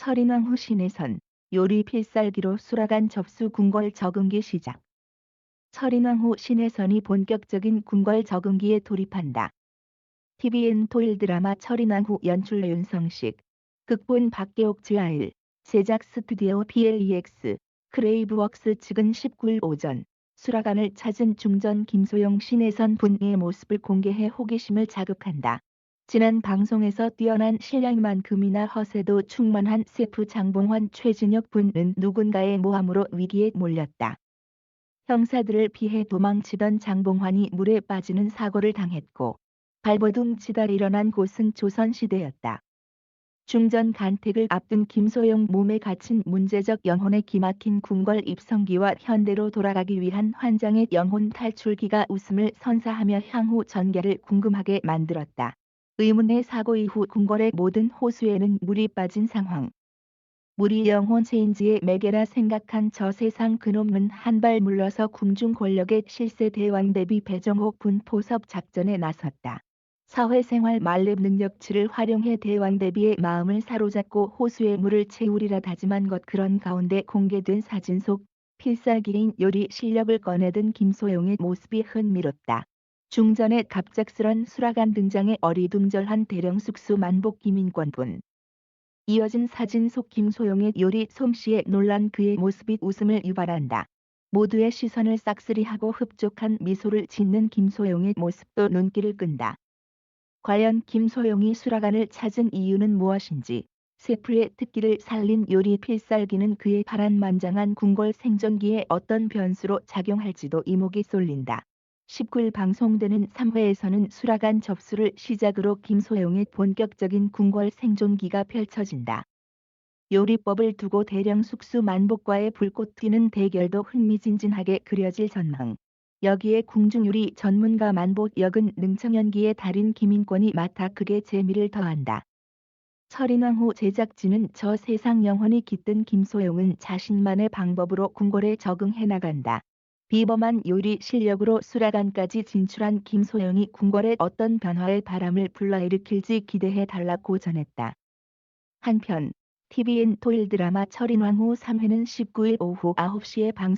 철인왕 후 신해선 요리 필살기로 수라간 접수 궁궐 적응기 시작. 철인왕 후 신해선이 본격적인 궁궐 적응기에 돌입한다. TVN 토일 드라마 철인왕 후 연출 윤성식, 극본 박계옥 주하일, 제작 스튜디오 PLEX, 크레이브웍스 측은 19일 오전 수라간을 찾은 중전 김소영 신해선 분의 모습을 공개해 호기심을 자극한다. 지난 방송에서 뛰어난 실력만큼이나 허세도 충만한 세프 장봉환 최진혁 분은 누군가의 모함으로 위기에 몰렸다. 형사들을 피해 도망치던 장봉환이 물에 빠지는 사고를 당했고 발버둥 치다 일어난 곳은 조선시대였다. 중전 간택을 앞둔 김소영 몸에 갇힌 문제적 영혼의 기막힌 궁궐 입성기와 현대로 돌아가기 위한 환장의 영혼 탈출기가 웃음을 선사하며 향후 전개를 궁금하게 만들었다. 의문의 사고 이후 궁궐의 모든 호수에는 물이 빠진 상황. 물이 영혼 체인지의 매개라 생각한 저 세상 그놈은 한 발 물러서 궁중 권력의 실세 대왕 대비 배정옥 분포섭 작전에 나섰다. 사회생활 만렙 능력치를 활용해 대왕 대비의 마음을 사로잡고 호수의 물을 채우리라 다짐한 것 그런 가운데 공개된 사진 속 필살기인 요리 실력을 꺼내든 김소영의 모습이 흥미롭다. 중전의 갑작스런 수라간 등장에 어리둥절한 대령 숙수 만복 김인권분. 이어진 사진 속 김소영의 요리 솜씨에 놀란 그의 모습이 웃음을 유발한다. 모두의 시선을 싹쓸이하고 흡족한 미소를 짓는 김소영의 모습도 눈길을 끈다. 과연 김소영이 수라간을 찾은 이유는 무엇인지 세프의 특기를 살린 요리 필살기는 그의 파란만장한 궁궐 생존기에 어떤 변수로 작용할지도 이목이 쏠린다. 19일 방송되는 3회에서는 수라간 접수를 시작으로 김소영의 본격적인 궁궐 생존기가 펼쳐진다. 요리법을 두고 대령 숙수 만복과의 불꽃 튀는 대결도 흥미진진하게 그려질 전망. 여기에 궁중요리 전문가 만복 역은 능청연기의 달인 김인권이 맡아 극의 재미를 더한다. 철인왕후 제작진은 저 세상 영혼이 깃든 김소영은 자신만의 방법으로 궁궐에 적응해 나간다. 비범한 요리 실력으로 수라간까지 진출한 김소영이 궁궐에 어떤 변화의 바람을 불러일으킬지 기대해 달라고 전했다. 한편 TVN 토일 드라마 철인왕후 3회는 19일 오후 9시에 방송